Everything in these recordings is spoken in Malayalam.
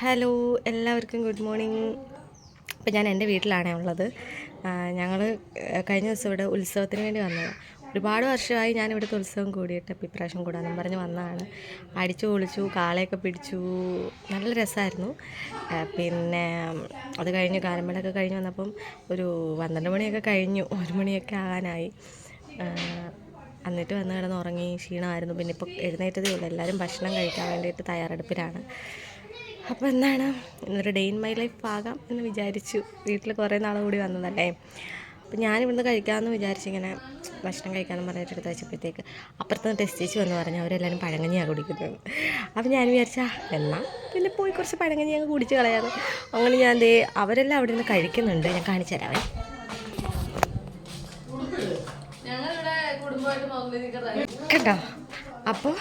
ഹലോ എല്ലാവർക്കും ഗുഡ് മോർണിംഗ്. ഇപ്പം ഞാൻ എന്റെ വീട്ടിലാണേ ഉള്ളത്. ഞങ്ങൾ കഴിഞ്ഞ ദിവസം ഇവിടെ ഉത്സവത്തിന് വേണ്ടി വന്നത്. ഒരുപാട് വർഷമായി ഞാൻ ഇവിടുത്തെ ഉത്സവം കൂടിയിട്ട് അപ്പം ഇപ്രാവശ്യം കൂടാനും പറഞ്ഞ് വന്നതാണ്. അടിച്ചു പൊളിച്ചു കാളയൊക്കെ പിടിച്ചു നല്ല രസമായിരുന്നു. പിന്നെ അത് കഴിഞ്ഞ് കാലമ്പടൊക്കെ കഴിഞ്ഞ് വന്നപ്പം ഒരു പന്ത്രണ്ട് മണിയൊക്കെ കഴിഞ്ഞു. ഒരു മണിയൊക്കെ ആകാനായി. എന്നിട്ട് വന്ന് കിടന്ന് ഉറങ്ങി ക്ഷീണമായിരുന്നു. പിന്നെ ഇപ്പോൾ എഴുന്നേറ്റതേ ഉള്ളൂ. എല്ലാവരും ഭക്ഷണം കഴിക്കാൻ വേണ്ടിയിട്ട് തയ്യാറെടുപ്പിലാണ്. അപ്പോൾ എന്താണ്? ഇന്നൊരു ഡേ ഇൻ മൈ ലൈഫ് ആകാം എന്ന് വിചാരിച്ചു. വീട്ടിൽ കുറേ നാൾ കൂടി വന്നതല്ലേ? അപ്പോൾ ഞാനിവിടുന്ന് കഴിക്കാമെന്ന് വിചാരിച്ചിങ്ങനെ ഭക്ഷണം കഴിക്കാമെന്ന് പറഞ്ഞിട്ട് എടുത്ത് വെച്ചപ്പോഴത്തേക്ക് അപ്പുറത്തുനിന്ന് ടെസ്റ്റ് ചേച്ചി വന്ന് പറഞ്ഞു അവരെല്ലാവരും പഴങ്കഞ്ഞിയാണ് കുടിക്കുന്നത്. അപ്പോൾ ഞാൻ വിചാരിച്ചാ എന്നാൽ പിന്നെ പോയി കുറച്ച് പഴങ്കഞ്ഞി അങ്ങ് കുടിച്ച് കളയാറ് അങ്ങനെ ഞാൻ ദേ അവരെല്ലാം അവിടെ നിന്ന് കഴിക്കുന്നുണ്ട്. ഞാൻ കാണിച്ചു തരാവേ. കേട്ടോ? അപ്പോൾ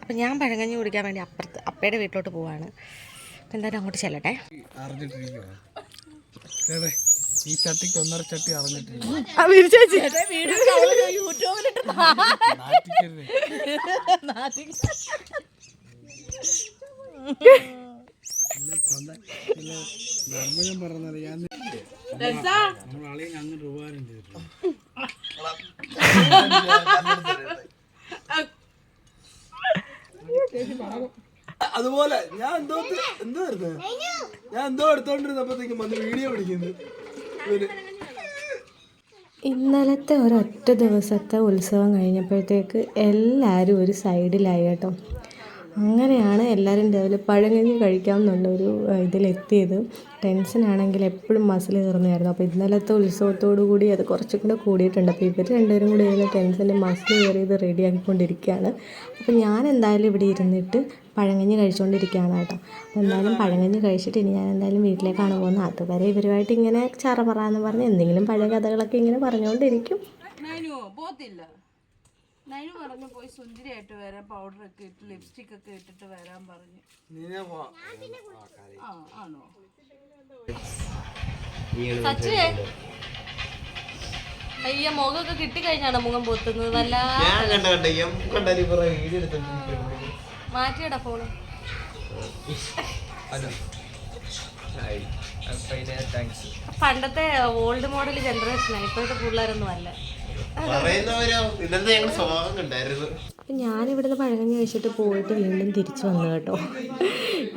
അപ്പോൾ ഞാൻ പഴങ്കഞ്ഞി കുടിക്കാൻ വേണ്ടി അപ്പുറത്ത് അപ്പയുടെ വീട്ടിലോട്ട് പോവാണ്. അപ്പോൾ എന്തായാലും അങ്ങോട്ട് ചെല്ലട്ടെ. ഈ ചട്ടിക്ക് ഒന്നര ചട്ടി അറിഞ്ഞിട്ടില്ല. ധർമ്മജം ചെയ്തിട്ടുണ്ട്. അതുപോലെ ഞാൻ എന്തോ എന്തോ വരുന്നത് ഞാൻ എന്തോ എടുത്തോണ്ടിരുന്നപ്പോഴത്തേക്കും വന്ന് വീഡിയോ പിടിക്കുന്നു. ഇന്നലത്തെ ഒരൊറ്റ ദിവസത്തെ ഉത്സവം കഴിഞ്ഞപ്പോഴത്തേക്ക് എല്ലാവരും ഒരു സൈഡിലായി കേട്ടോ. അങ്ങനെയാണ് എല്ലാവരും രാവിലെ പഴങ്കഞ്ഞി കഴിക്കാമെന്നുള്ള ഒരു ഇതിലെത്തിയത്. ടെൻഷനാണെങ്കിൽ എപ്പോഴും മസിൽ കയറുന്നതായിരുന്നു. അപ്പോൾ ഇന്നലത്തെ ഉത്സവത്തോടു കൂടി അത് കുറച്ചും കൂടെ കൂടിയിട്ടുണ്ട്. അപ്പോൾ ഇവർ രണ്ടുപേരും കൂടി ഇതിന് ടെൻഷന്റെ മസിൽ കയറി ഇത് റെഡിയാക്കിക്കൊണ്ടിരിക്കുകയാണ്. അപ്പോൾ ഞാൻ എന്തായാലും ഇവിടെ ഇരുന്നിട്ട് പഴങ്കഞ്ഞി കഴിച്ചുകൊണ്ടിരിക്കുകയാണ് കേട്ടോ. അപ്പോൾ എന്തായാലും പഴങ്കഞ്ഞി കഴിച്ചിട്ട് ഇനി ഞാൻ എന്തായാലും വീട്ടിലേക്കാണ് പോകുന്നത്. അതുവരെ ഇവരുമായിട്ട് ഇങ്ങനെ ചറപറ എന്ന് പറഞ്ഞ് എന്തെങ്കിലും പഴയ കഥകളൊക്കെ ഇങ്ങനെ പറഞ്ഞുകൊണ്ടിരിക്കും. നൈനു പോത്തില്ല. നൈനു പറഞ്ഞു പോയി സുന്ദരിയായിട്ട് വരാൻ പൗഡർ ഒക്കെ ഇട്ട് ലിപ്സ്റ്റിക് ഒക്കെ ഇട്ടിട്ട് വരാൻ പറഞ്ഞു. ആ ആണോ? സച്ചുവേ അയ്യ മുഖമൊക്കെ കിട്ടിക്കഴിഞ്ഞാണ് മുഖം പൊത്തുന്നത്? മാറ്റിയടാ ഫോണ് താങ്ക്സ് പണ്ടത്തെ ഓൾഡ് മോഡൽ ജനറേഷനാണ് ഇപ്പോഴത്തെ പിള്ളേരൊന്നും അല്ല. ഞാനിവിടുന്ന് പഴകം കഴിച്ചിട്ട് പോയിട്ട് വീണ്ടും തിരിച്ചു വന്നു കേട്ടോ.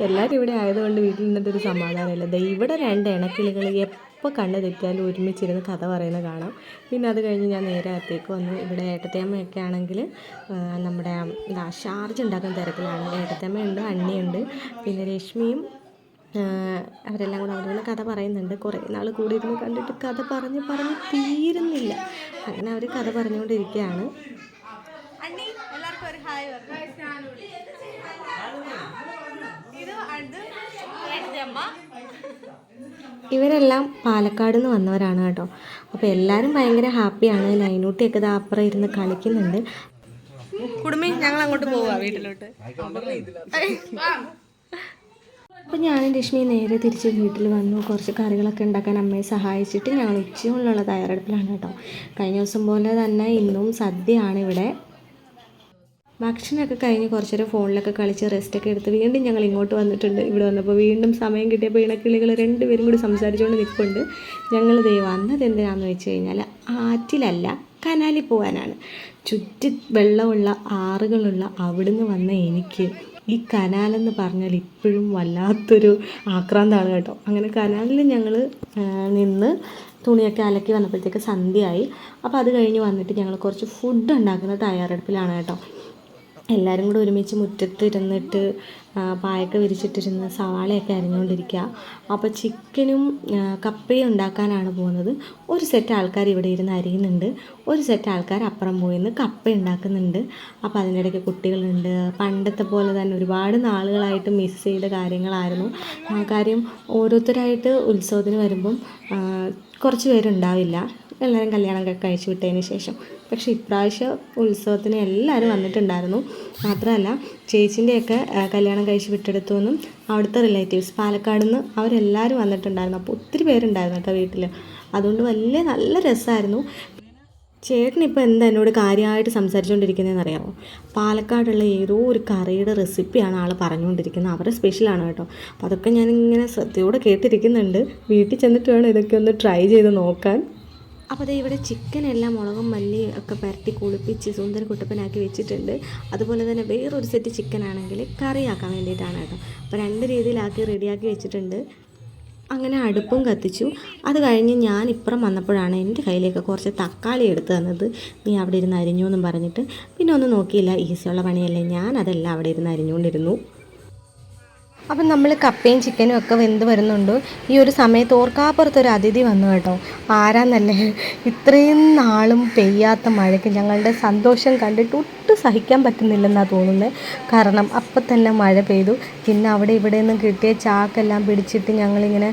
എല്ലാവരും ഇവിടെ ആയതുകൊണ്ട് വീട്ടിൽ നിന്നിട്ട് ഒരു സമാധാനമില്ല. ദേ ഇവിടെ രണ്ട് ഇണക്കിളികൾ എപ്പോൾ കണ്ണ് തെറ്റിയാലും ഒരുമിച്ചിരുന്ന് കഥ പറയുന്നത് കാണാം. പിന്നെ അത് കഴിഞ്ഞ് ഞാൻ നേരെ അകത്തേക്ക് വന്നു. ഇവിടെ ഏട്ടത്തേമ്മയൊക്കെ ആണെങ്കിൽ നമ്മുടെ എന്താ ഷാർജ് ഉണ്ടാക്കുന്ന തിരക്കിലാണ് ഏട്ടത്തേമ്മയുണ്ട് അണ്ണിയുണ്ട് പിന്നെ രശ്മിയും അവരെല്ലാം കൂടെ അവിടെ കഥ പറയുന്നുണ്ട്. കുറേ നാൾ കൂടി ഇരുന്ന് കണ്ടിട്ട് കഥ പറഞ്ഞ് പറഞ്ഞ് തീരുന്നില്ല. അങ്ങനെ അവർ കഥ പറഞ്ഞുകൊണ്ടിരിക്കുകയാണ്. ഹായ് ഒരു ഹായ് ഇത് അത് അമ്മ ഇവരെല്ലാം പാലക്കാട് നിന്ന് വന്നവരാണ് കേട്ടോ. അപ്പോൾ എല്ലാവരും ഭയങ്കര ഹാപ്പിയാണ്. ലൈനൂട്ടിയൊക്കെ ഇത് അപ്പുറം ഇരുന്ന് കളിക്കുന്നുണ്ട്. കുടുംബി ഞങ്ങൾ അങ്ങോട്ട് പോവാ വീട്ടിലോട്ട്. അപ്പോൾ ഞാനും രശ്മി നേരെ തിരിച്ച് വീട്ടിൽ വന്നു. കുറച്ച് കറികളൊക്കെ ഉണ്ടാക്കാൻ അമ്മയെ സഹായിച്ചിട്ട് ഞങ്ങൾ ഉച്ചയോളിലുള്ള തയ്യാറെടുപ്പിലാണ് കേട്ടോ. കഴിഞ്ഞ ദിവസം പോലെ തന്നെ ഇന്നും സദ്യയാണ് ഇവിടെ. ഭക്ഷണമൊക്കെ കഴിഞ്ഞ് കുറച്ച് നേരം ഫോണിലൊക്കെ കളിച്ച് റെസ്റ്റൊക്കെ എടുത്ത് വീണ്ടും ഞങ്ങൾ ഇങ്ങോട്ട് വന്നിട്ടുണ്ട്. ഇവിടെ വന്നപ്പോൾ വീണ്ടും സമയം കിട്ടിയപ്പോൾ ഇണക്കിളികൾ രണ്ടുപേരും കൂടി സംസാരിച്ചുകൊണ്ട് നിൽപ്പുണ്ട്. ഞങ്ങൾ ദൈവം വന്നത് എന്തിനാണെന്ന് വെച്ച് കഴിഞ്ഞാൽ ആറ്റിലല്ല കനാലിൽ പോകാനാണ്. ചുറ്റി വെള്ളമുള്ള ആറുകളുള്ള അവിടുന്ന് വന്ന എനിക്ക് ഈ കനാലെന്ന് പറഞ്ഞാൽ ഇപ്പോഴും വല്ലാത്തൊരു ആക്രാന്താണ് കേട്ടോ. അങ്ങനെ കനാലിൽ ഞങ്ങൾ നിന്ന് തുണിയൊക്കെ അലക്കി വന്നപ്പോഴത്തേക്ക് സന്ധ്യയായി. അപ്പോൾ അത് കഴിഞ്ഞ് വന്നിട്ട് ഞങ്ങൾ കുറച്ച് ഫുഡ് ഉണ്ടാക്കുന്ന തയ്യാറെടുപ്പിലാണ് കേട്ടോ. എല്ലാവരും കൂടെ ഒരുമിച്ച് മുറ്റത്ത് ഇരുന്നിട്ട് പായൊക്കെ വിരിച്ചിട്ടിരുന്ന് സവാളയൊക്കെ അരിഞ്ഞുകൊണ്ടിരിക്കുക അപ്പോൾ ചിക്കനും കപ്പയും ഉണ്ടാക്കാനാണ് പോകുന്നത്. ഒരു സെറ്റ് ആൾക്കാർ ഇവിടെ ഇരുന്ന് അരിയുന്നുണ്ട്. ഒരു സെറ്റ് ആൾക്കാർ അപ്പുറം പോയി നിന്ന് കപ്പ ഉണ്ടാക്കുന്നുണ്ട്. അപ്പോൾ അതിന്റെ ഇടയ്ക്ക് കുട്ടികളുണ്ട്. പണ്ടത്തെ പോലെ തന്നെ ഒരുപാട് നാളുകളായിട്ട് മിസ് ചെയ്ത കാര്യങ്ങളായിരുന്നു. കാര്യം ഓരോരുത്തരായിട്ട് ഉത്സവത്തിന് വരുമ്പം കുറച്ച് പേരുണ്ടാവില്ല. എല്ലാവരും കല്യാണം കഴിച്ചു വിട്ടതിന് ശേഷം. പക്ഷേ ഇപ്രാവശ്യം ഉത്സവത്തിന് എല്ലാവരും വന്നിട്ടുണ്ടായിരുന്നു. മാത്രമല്ല ചേച്ചിന്റെയൊക്കെ കല്യാണം കഴിച്ച് വിട്ടെടുത്തു നിന്നും അവിടുത്തെ റിലേറ്റീവ്സ് പാലക്കാട് നിന്ന് അവരെല്ലാവരും വന്നിട്ടുണ്ടായിരുന്നു. അപ്പോൾ ഒത്തിരി പേരുണ്ടായിരുന്നു കേട്ടോ വീട്ടിൽ അതുകൊണ്ട് വലിയ നല്ല രസമായിരുന്നു ചേട്ടൻ ഇപ്പോൾ എന്താ എന്നോട് കാര്യമായിട്ട് സംസാരിച്ചുകൊണ്ടിരിക്കുന്നതെന്ന് അറിയാമോ പാലക്കാടുള്ള ഏതോ ഒരു കറിയുടെ റെസിപ്പിയാണ് ആൾ പറഞ്ഞുകൊണ്ടിരിക്കുന്നത് അവരുടെ സ്പെഷ്യലാണ് കേട്ടോ. അപ്പോൾ അതൊക്കെ ഞാനിങ്ങനെ ശ്രദ്ധയോടെ കേട്ടിരിക്കുന്നുണ്ട്. വീട്ടിൽ ചെന്നിട്ട് വേണം ഇതൊക്കെ ഒന്ന് ട്രൈ ചെയ്ത് നോക്കാൻ. അപ്പോൾ അതേ ഇവിടെ ചിക്കൻ എല്ലാം മുളകും മല്ലിയും ഒക്കെ പരത്തി കുളിപ്പിച്ച് സുന്ദര കുട്ടപ്പനാക്കി വെച്ചിട്ടുണ്ട്. അതുപോലെ തന്നെ വേറൊരു സെറ്റ് ചിക്കൻ ആണെങ്കിൽ കറിയാക്കാൻ വേണ്ടിയിട്ടാണ് കേട്ടോ. അപ്പോൾ രണ്ട് രീതിയിലാക്കി റെഡിയാക്കി വെച്ചിട്ടുണ്ട്. അങ്ങനെ അടുപ്പും കത്തിച്ചു. അത് കഴിഞ്ഞ് ഞാൻ ഇപ്പുറം വന്നപ്പോഴാണ് എന്റെ കയ്യിലേക്ക് കുറച്ച് തക്കാളി എടുത്ത് തന്നത്. നീ അവിടെ ഇരുന്ന് അരിഞ്ഞു എന്നും പറഞ്ഞിട്ട്. പിന്നെ ഒന്നും നോക്കിയില്ല. ഈസിയുള്ള പണിയല്ലേ. ഞാൻ അതെല്ലാം അവിടെ ഇരുന്ന് അരിഞ്ഞുകൊണ്ടിരുന്നു. അപ്പം നമ്മൾ കപ്പയും ചിക്കനും ഒക്കെ വെന്ത് വരുന്നുണ്ട്. ഈ ഒരു സമയത്ത് ഓർക്കാപ്പുറത്തൊരു അതിഥി വന്നു കേട്ടോ. ആരാന്നല്ലേ? ഇത്രയും നാളും പെയ്യാത്ത മഴയ്ക്ക് ഞങ്ങളുടെ സന്തോഷം കണ്ടിട്ട് സഹിക്കാൻ പറ്റുന്നില്ലെന്നാണ് തോന്നുന്നത് കാരണം അപ്പം തന്നെ മഴ പെയ്തു. പിന്നെ അവിടെ ഇവിടെ നിന്നും കിട്ടിയ ചാക്കെല്ലാം പിടിച്ചിട്ട് ഞങ്ങളിങ്ങനെ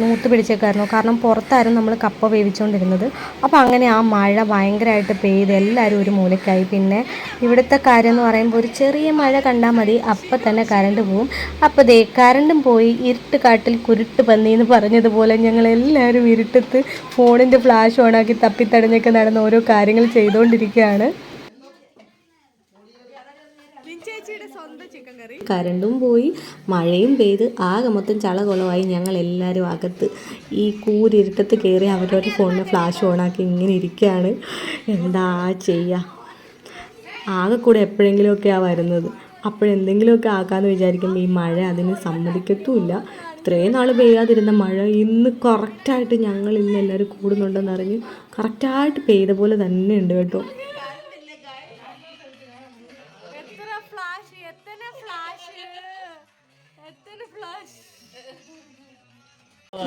നൂത്ത് പിടിച്ചേക്കായിരുന്നു. കാരണം പുറത്തായിരുന്നു നമ്മൾ കപ്പ വേവിച്ചുകൊണ്ടിരുന്നത് അപ്പോൾ അങ്ങനെ ആ മഴ ഭയങ്കരമായിട്ട് പെയ്ത് എല്ലാവരും ഒരു മൂലയ്ക്കായി. പിന്നെ ഇവിടുത്തെ കാര്യം എന്ന് പറയുമ്പോൾ ഒരു ചെറിയ മഴ കണ്ടാൽ മതി. അപ്പം തന്നെ കറണ്ട് പോവും. അപ്പോൾ ദേ കറണ്ടും പോയി ഇരുട്ട് കാട്ടിൽ കുരുട്ട് പന്നി എന്ന് പറഞ്ഞതുപോലെ ഞങ്ങൾ എല്ലാവരും ഇരുട്ടത്ത് ഫോണിന്റെ ഫ്ലാഷ് ഓണാക്കി തപ്പിത്തടഞ്ഞൊക്കെ നടന്ന് ഓരോ കാര്യങ്ങൾ ചെയ്തുകൊണ്ടിരിക്കുകയാണ് കരണ്ടും പോയി മഴയും പെയ്ത് ആകെ മൊത്തം ചളകുളമായി ഞങ്ങൾ എല്ലാവരും അകത്ത്. ഈ കൂരിരുട്ടത്ത് കയറി അവരവരുടെ ഫോണിന് ഫ്ലാഷ് ഓണാക്കി ഇങ്ങനെ ഇരിക്കുകയാണ് എന്താ ചെയ്യുക ആകെ കൂടെ എപ്പോഴെങ്കിലുമൊക്കെയാണ് വരുന്നത്. അപ്പോഴെന്തെങ്കിലുമൊക്കെ ആക്കാമെന്ന് വിചാരിക്കുമ്പോൾ ഈ മഴ അതിന് സമ്മതിക്കത്തുമില്ല ഇത്രയും നാൾ പെയ്യാതിരുന്ന മഴ ഇന്ന് കറക്റ്റായിട്ട് ഞങ്ങൾ ഇന്ന് എല്ലാവരും കൂടുന്നുണ്ടെന്ന് അറിഞ്ഞ് കറക്റ്റായിട്ട് പെയ്ത പോലെ തന്നെ ഉണ്ട് കേട്ടോ.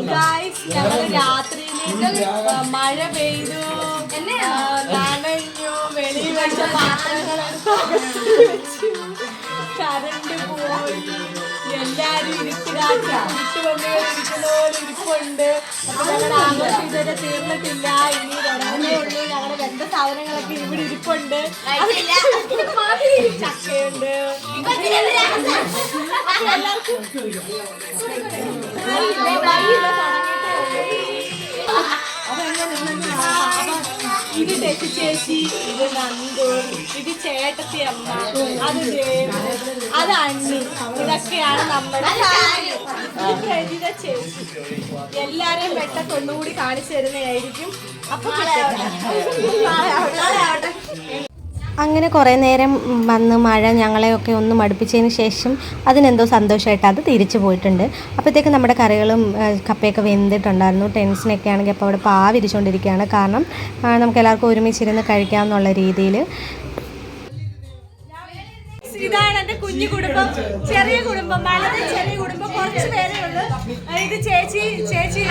ഗായ്സ് ഞങ്ങൾ രാത്രിയിലേക്ക് മഴ പെയ്തു. നനഞ്ഞു വെളിയിൽ വെച്ച പാത്രങ്ങൾ വെച്ചു കരണ്ട് പോയി. എല്ലാരും ഇരുട്ടിലാക്കി ഇരുട്ടുകൊണ്ടുകൾ ഇരിക്കുന്ന പോലെ ഇരിപ്പുണ്ട് അപ്പൊ ഞങ്ങളുടെ ആഘോഷം ഇതുവരെ തീർന്നിട്ടില്ല. ഇനി തുടങ്ങുന്നേ ഉള്ളൂ. ഞങ്ങളുടെ രണ്ട് സാധനങ്ങളൊക്കെ ഇവിടെ ഇരിപ്പുണ്ട്. ചക്കയുണ്ട്. എല്ലാവർക്കും ഇത് ടെസി ചേച്ചി ഇത് നന്ദു ഇത് ചേട്ടത്തി അമ്മ അത് ദേവ് അത് അണ്ണി. ഇതൊക്കെയാണ് നമ്മുടെ ചേച്ചി. എല്ലാരെയും പെട്ടെന്ന് ഒന്നുകൂടി കാണിച്ചു തരുന്നതായിരിക്കും. അപ്പൊ ആവട്ടെ. അങ്ങനെ കുറേ നേരം വന്ന് മഴ ഞങ്ങളെയൊക്കെ ഒന്ന് മടുപ്പിച്ചതിന് ശേഷം അതിനെന്തോ സന്തോഷമായിട്ട് അത് തിരിച്ചു പോയിട്ടുണ്ട്. അപ്പോഴത്തേക്ക് നമ്മുടെ കറികളും കപ്പയൊക്കെ വെന്തിട്ടുണ്ടായിരുന്നു. ടെൻഷനൊക്കെ ആണെങ്കിൽ അപ്പോൾ അവിടെ പാവിരിച്ചുകൊണ്ടിരിക്കുകയാണ്. കാരണം നമുക്ക് എല്ലാവർക്കും ഒരുമിച്ചിരുന്ന് കഴിക്കാമെന്നുള്ള രീതിയിൽ. ഇതാണ് കുഞ്ഞു കുടുംബം. ചെറിയ കുടുംബം. വളരെ ചെറിയ കുടുംബം. കുറച്ച് പേരേ ഉള്ളൂ. ഇത് ചേച്ചി ചേച്ചി.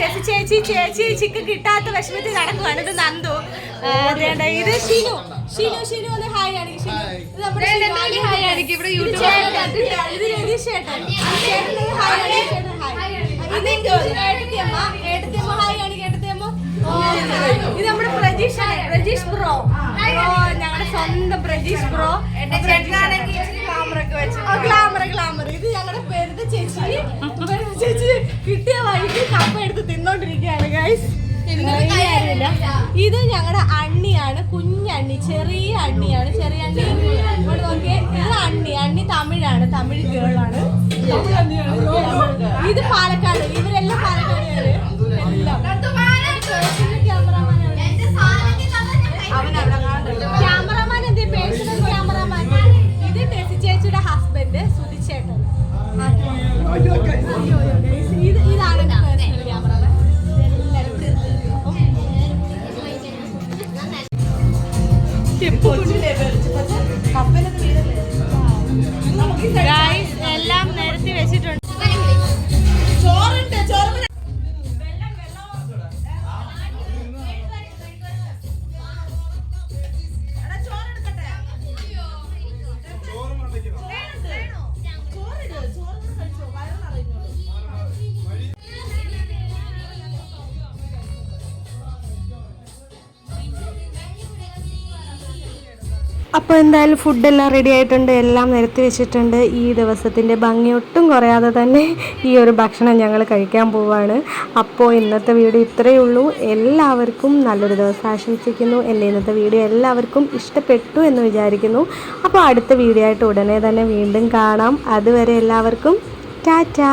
ടെസി ചേച്ചി ചേച്ചി ചിക്കൻ കിട്ടാത്ത വിഷമത്തിൽ നടക്കുവാണ്. ഇത് നന്ദു. ഇത് ഷിനു. ഷിനു ഷിനു ഒന്ന് ഹായ് ആണെങ്കിൽ ഷിനു ഇത് നമ്മുടെ ഷിനു. ഹായ് ആണെങ്കിൽ ഇവിടെ യൂട്യൂബ് ഇത് രതീഷ് ചേട്ടൻ. ചേട്ടൻ ഹായ് ഹായ്. ഇത് ഏട്ടത്തിയമ്മ ഏട്ടത്തിയമ്മ ഹായ് ഏട്ടത്തിയമ്മ. ഇത് നമ്മുടെ പ്രജീഷ് ആണ്. പ്രജീഷ് ബ്രോ. ഞങ്ങളുടെ സ്വന്തം പ്രജീഷ് ബ്രോ. ഗ്ലാമർ ഗ്ലാമർ ഇത് ഞങ്ങളുടെ പെരുത ചേച്ചി പെരുത ചേച്ചി കിട്ടിയ വഴിക്ക് കപ്പ എടുത്ത് തിന്നോണ്ടിരിക്കുകയാണ് ഗൈസ് ഇത് ഞങ്ങളുടെ അണ്ണിയാണ് കുഞ്ഞണ്ണി ചെറിയ അണ്ണിയാണ് ചെറിയ അണ്ണി. ഇങ്ങോട്ട് നോക്കിയേ. ഇത് അണ്ണി അണ്ണി തമിഴാണ് തമിഴ് ഗേളാണ് തമിഴ് അണ്ണിയാണ് എല്ലാം നിരത്തി വെച്ചിട്ടുണ്ട്. അപ്പോൾ എന്തായാലും ഫുഡെല്ലാം റെഡി ആയിട്ടുണ്ട്. എല്ലാം നിരത്തി വെച്ചിട്ടുണ്ട്. ഈ ദിവസത്തിന്റെ ഭംഗി ഒട്ടും കുറയാതെ തന്നെ ഈ ഒരു ഭക്ഷണം ഞങ്ങൾ കഴിക്കാൻ പോവാണ്. അപ്പോൾ ഇന്നത്തെ വീഡിയോ ഇത്രയേ ഉള്ളൂ. എല്ലാവർക്കും നല്ലൊരു ദിവസം ആശംസിക്കുന്നു. എന്റെ ഇന്നത്തെ വീഡിയോ എല്ലാവർക്കും ഇഷ്ടപ്പെട്ടു എന്ന് വിചാരിക്കുന്നു. അപ്പോൾ അടുത്ത വീഡിയോ ആയിട്ട് ഉടനെ തന്നെ വീണ്ടും കാണാം. അതുവരെ എല്ലാവർക്കും ടാറ്റാ.